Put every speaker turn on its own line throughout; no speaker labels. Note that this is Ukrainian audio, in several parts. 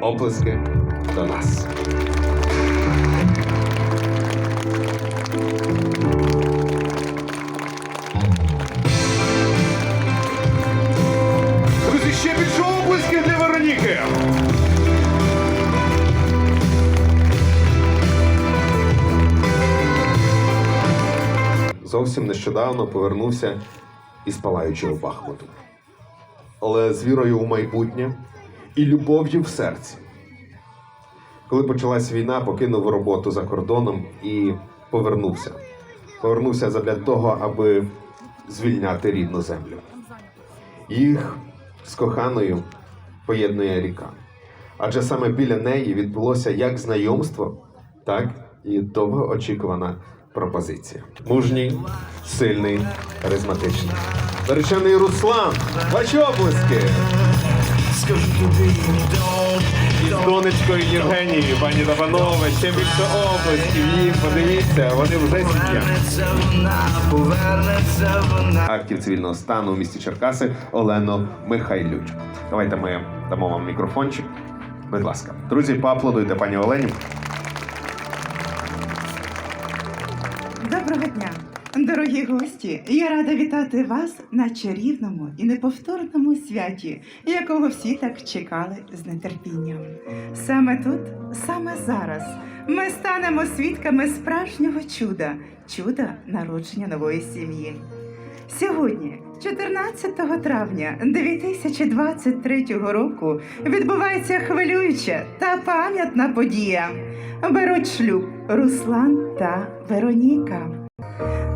Оплески до нас. Друзі, ще більше оплесків для Вероніки. Зовсім нещодавно повернувся із палаючого Бахмуту. Але з вірою у майбутнє і любов'ю в серці. Коли почалась війна, покинув роботу за кордоном і повернувся. Повернувся задля того, аби звільняти рідну землю. Їх з коханою поєднує ріка. Адже саме біля неї відбулося як знайомство, так і довгоочікувана пропозиція. Мужній, сильний, харизматичний. Наречений Руслан, ваші оплески! Донечкою Євгенією, пані та ще більше оплесків їм. Подивіться, вони вже сім'я. актів цивільного стану у місті Черкаси Олену Михайлюч. Давайте ми дамо вам мікрофончик. Будь ласка, друзі, поаплодуйте пані Олені.
Доброго дня, дорогі гості! Я рада вітати вас на чарівному і неповторному святі, якого всі так чекали з нетерпінням. Саме тут, саме зараз, ми станемо свідками справжнього чуда, чуда народження нової сім'ї. Сьогодні, 14 травня 2023 року, відбувається хвилююча та пам'ятна подія. Беруть шлюб Руслан та Вероніка.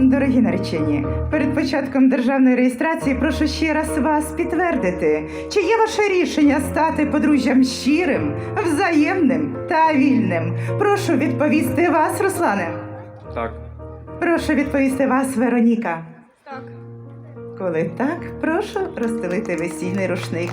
Дорогі наречені, перед початком державної реєстрації прошу ще раз вас підтвердити, чи є ваше рішення стати подружжям щирим, взаємним та вільним. Прошу відповісти вас, Руслане.
Так.
Прошу відповісти вас, Вероніка.
Так.
Коли так, прошу розстелити весільний рушник.